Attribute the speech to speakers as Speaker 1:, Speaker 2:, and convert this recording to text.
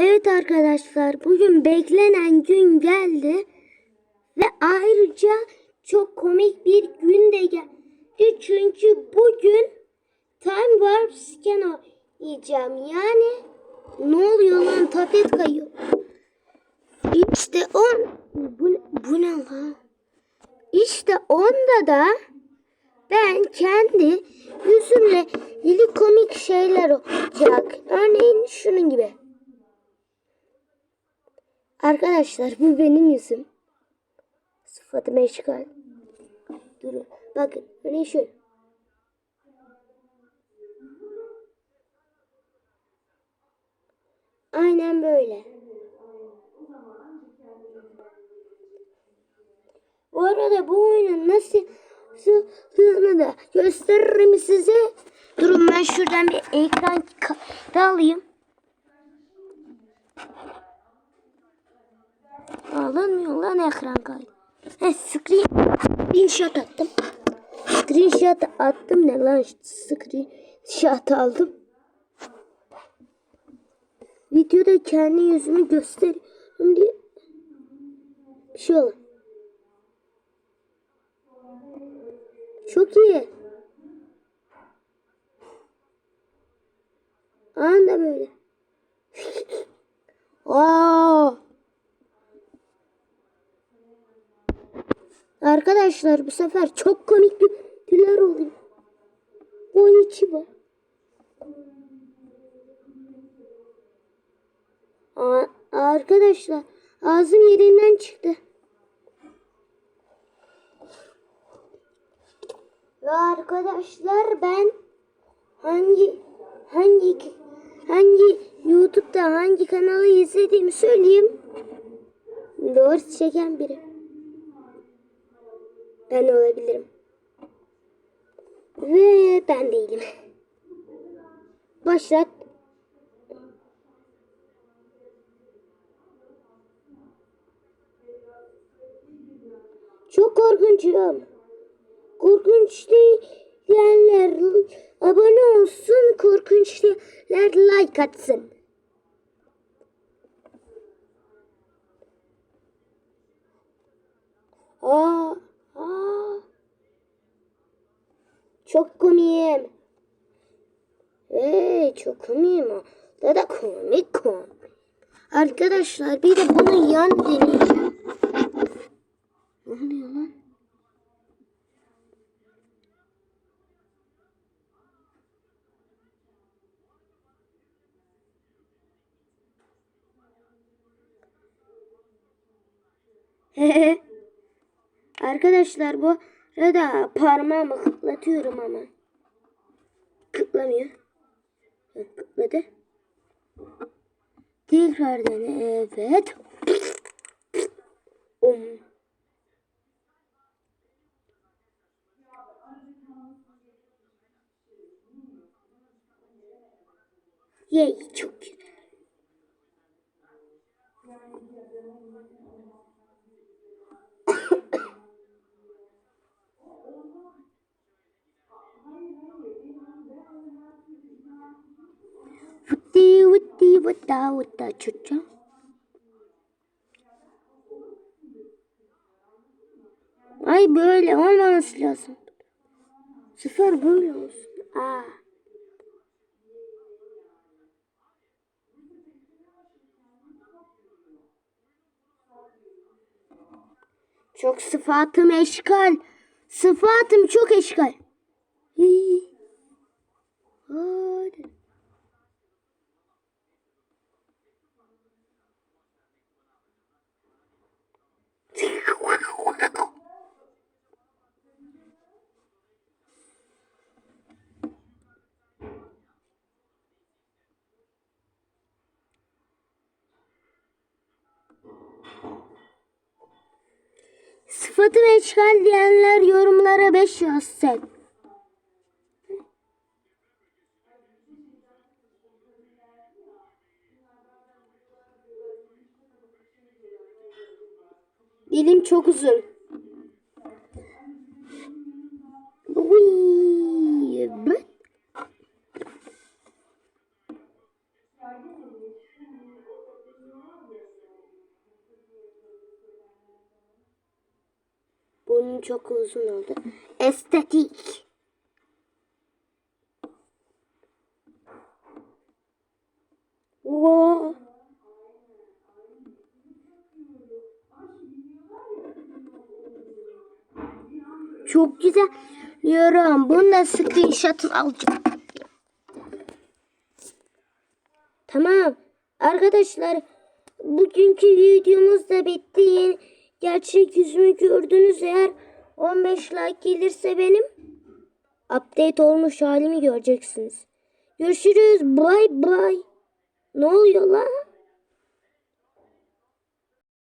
Speaker 1: Evet arkadaşlar bugün beklenen gün geldi ve ayrıca çok komik bir gün de geldi. Çünkü bugün Time Warp Scan oynayacağım. Yani ne oluyor lan? Tablet kayıyor. İşte on bu, bu ne lan? İşte onda da ben kendi yüzümle ilgili komik şeyler olacak. Örneğin şunun gibi. Arkadaşlar bu benim yüzüm. Sıfatım eşkal. Durun. Bakın. Örneğin şöyle. Aynen böyle. Bu arada bu oyunun nasıl hızını da gösteririm size. Durun ben şuradan bir ekran alayım. Alınmıyor lan ekran kaydı. He screen, screenshot attım. Screenshot attım ne lan screenshot aldım. Videoda kendi yüzümü gösteriyorum diye bir şey olur. Çok iyi. Anda böyle. Aa! Arkadaşlar bu sefer çok komik güler oluyor. Bu içi var. Aa, arkadaşlar ağzım yerinden çıktı. Ve arkadaşlar ben hangi hangi hangi YouTube'da hangi kanalı izlediğimi söyleyeyim. Doğru çeken biri. Ben olabilirim. Ve ben değilim. Başlat. Çok korkunçum. Korkunç diyenler abone olsun. Korkunç diyenler like atsın. Aa. Çok komiyim. Hey, çok komiyim. Da da komik komik. Arkadaşlar bir de bunu yan deneyeceğim. Ne oluyor lan? Arkadaşlar bu arada parmağımı kıtlatıyorum ama. Kıtlamıyor. Kıtladı. Tekrardan evet. Um. Yay çok güzel. Vutta vutta çuça. Ay böyle olmaması lazım. Sıfır böyle olsun. Aa. Çok sıfatım eşkal. Sıfatım çok eşkal. Sıfatı meşgal diyenler yorumlara 5 yazsın. Dilim çok uzun. Uy, ben- Videom çok uzun oldu. Estetik. Oo. Çok güzel. Diyorum. Bunu da screenshot'ını alacağım. Tamam. Arkadaşlar bugünkü videomuz da bitti. Gerçek yüzümü gördünüz eğer 15 like gelirse benim update olmuş halimi göreceksiniz. Görüşürüz. Bye bye. Ne oluyor lan?